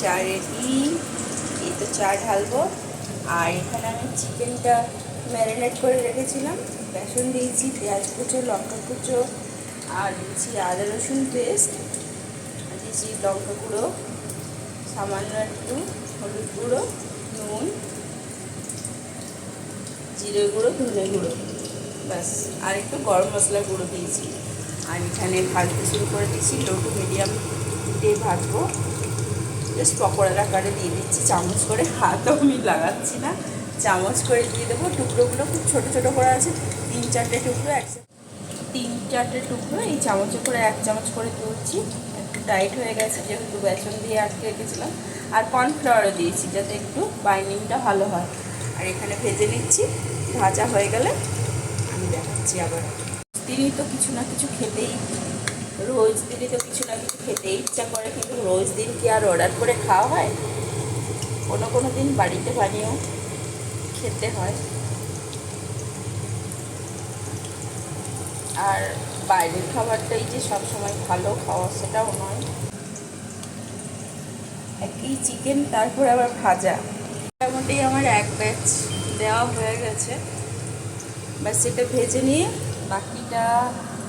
চা রেডি এই তো চা ঢালবো। আর এখানে আমি চিকেনটা ম্যারিনেট করে রেখেছিলাম। বেসন দিয়েছি, পেঁয়াজ কুচো, লঙ্কা কুচো, আর দিয়েছি আদা রসুন পেস্ট। দিয়েছি লঙ্কা গুঁড়ো, সামান্য একটু হলুদ গুঁড়ো, নুন, জিরে গুঁড়ো, ধনে গুঁড়ো। ব্যাস, আর একটু গরম মশলা গুঁড়ো দিয়েছি। আর এখানে ভাজতে শুরু করে দিয়েছি, লো টু মিডিয়াম দিয়ে ভাজবো। জাস্ট পকোড়ার আকারে দিয়ে দিচ্ছি। চামচ করে হাতও আমি লাগাচ্ছি না। চামচ করে দিয়ে দেবো। টুকরোগুলো খুব ছোটো ছোটো করে আছে। তিন চারটে টুকরো একসাথে তিন চারটে টুকরো এই চামচে করে এক চামচ করে তুলছি। একটু টাইট হয়ে গেছে, যেহেতু বেসন দিয়ে আটকে রেখেছিলাম। আর কর্নফ্লাওয়ারও দিয়েছি, যাতে একটু বাইন্ডিংটা ভালো হয়। আর এখানে ভেজে নিচ্ছি। ভাজা হয়ে গেলে আমি দেখাচ্ছি আবার। তিনি তো কিছু না কিছু খেতেই রোজ দিনই তো কিছু না কিছু খেতে ইচ্ছা করে, কিন্তু রোজ দিন কি আর অর্ডার করে খাওয়া হয়? কোনো কোনো দিন বাড়িতে বানিয়েও খেতে হয়। আর বাইরের খাবারটাই যে সব সময় ভালো খাওয়া, সেটাও নয়। একই চিকেন তারপর আবার ভাজা। মোটামুটি আমার এক ব্যাচ দেওয়া হয়ে গেছে। ব্যাস সেটা ভেজে নিয়ে বাকিটা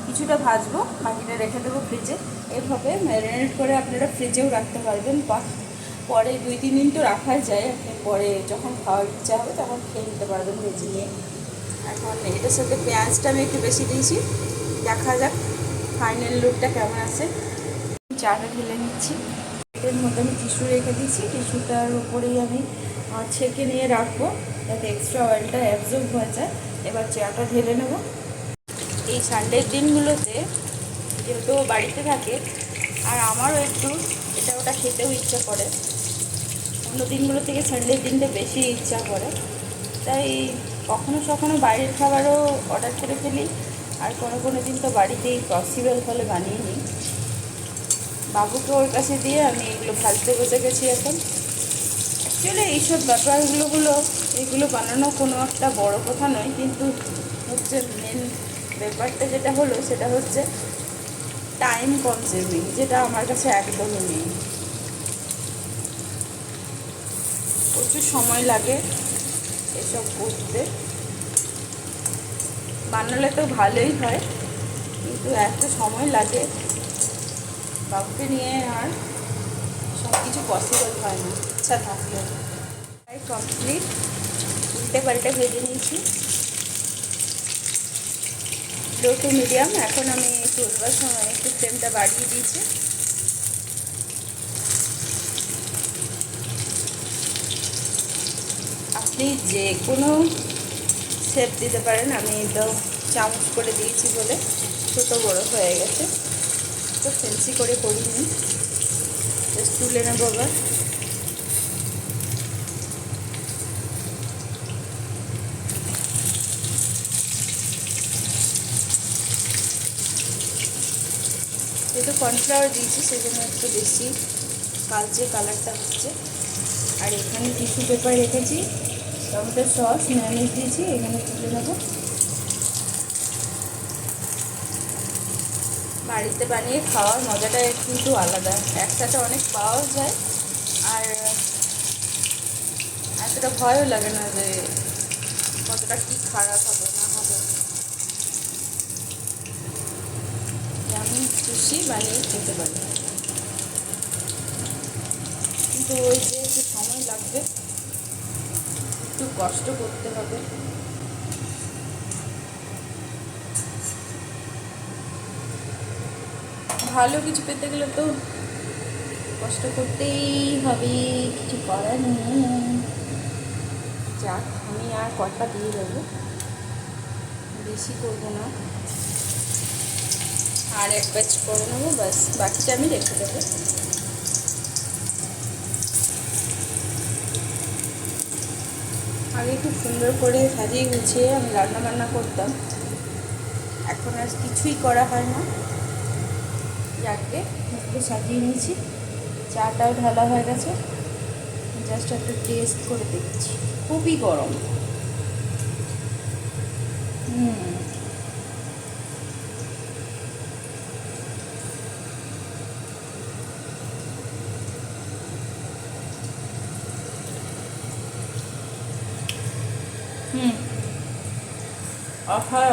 কিছুটা ভাজবো, বাকিটা রেখে দেবো ফ্রিজে এভাবে ম্যারিনেট করে আপনারা ফ্রিজেও রাখতে পারবেন। বা পরে দুই, তিন দিন তো রাখা যায়। আপনি পরে যখন খাওয়ার ইচ্ছা হবে তখন খেয়ে নিতে পারবেন ভেজে নিয়ে। এখন এটার সাথে পেঁয়াজটা আমি একটু বেশি দিয়েছি। দেখা যাক ফাইনাল লুকটা কেমন আছে। চাটা ঢেলে নিচ্ছি। এর মধ্যে আমি টিস্যু রেখে দিয়েছি। টিস্যুটার উপরেই আমি ছেঁকে নিয়ে রাখব। যাতে এক্সট্রা অয়েলটা অ্যাবজর্ব হয়ে যায়। এবার চাটা ঢেলে নেব। এই সানডের দিনগুলোতে যেহেতু বাড়িতে থাকে, আর আমারও একটু, এটা ওটা খেতেও ইচ্ছা করে। অন্য দিনগুলো থেকে সানডের দিনটা বেশি ইচ্ছা করে। তাই কখনো সখনো বাইরের খাবারও অর্ডার করে ফেলি, আর কোনো কোনো দিন তো বাড়িতেই পসিবল হলে বানিয়ে নিই। বাবুকে ওর কাছে দিয়ে আমি এগুলো ভাজতে বসে গেছি এখন। অ্যাকচুয়ালি এইসব ব্যাপারগুলোগুলো এগুলো বানানো কোনো একটা বড় কথা নয়, কিন্তু হচ্ছে মেন ব্যাপারটা যেটা হলো সেটা হচ্ছে টাইম কনজিউমিং যেটা আমার কাছে একদমই নেই। প্রচুর সময় লাগে এসব করতে। বানালে তো ভালোই হয়, কিন্তু এত সময় লাগে বাবুকে নিয়ে আর সব কিছু পসিবল হয় না। ইচ্ছা থাকলেও তাই কমপ্লিট উল্টে পাল্টে ভেজে নিয়েছি। লো টু মিডিয়াম এখন আমি চলবার সময়, একটু ফ্লেমটা বাড়িয়ে দিয়েছি। আপনি যে কোনো শেপ দিতে পারেন, আমি তো চামচ করে দিয়েছি বলে, ছোটো বড়ো হয়ে গেছে। তো ফেন্সি করে করিনি। তুলে নেব আবার। যেহেতু কর্নফ্লাওয়ার দিয়েছি, সেজন্য একটু বেশি কালচে কালারটা হচ্ছে। আর এখানে টিস্যু পেপার রেখেছি, টমেটো সস ম্যানেজ দিয়েছি, এখানে তুলে নেব। বাড়িতে বানিয়ে খাওয়ার মজাটা কিন্তু আলাদা। একসাথে অনেক পাওয়াও যায়, আর এতটা ভয়ও লাগে না যে কতটা কী খারাপ হবে, না হবে। খুশি বানিয়ে খেতে পারি। কিন্তু ওই যে একটু সময় লাগবে, একটু কষ্ট করতে হবে। ভালো কিছু পেতে গেলে তো কষ্ট করতেই হবে, কিছু করার নেই। যাক, আমি আর কটা দিয়ে দেবো। বেশি করব না। আর এক ব্যাচ করে নেব, ব্যাস বাকিটা আমি রেখে দেবো। আগে খুব সুন্দর করে সাজিয়ে গুছিয়ে আমি রান্না বান্না করতাম। এখন আর কিছুই করা হয় না। যাকে একটু সাজিয়ে নিয়েছি, চাটাও ঢালা হয়ে গেছে। জাস্ট একটু টেস্ট করে দেখছি। খুবই গরম হুম হুম আহা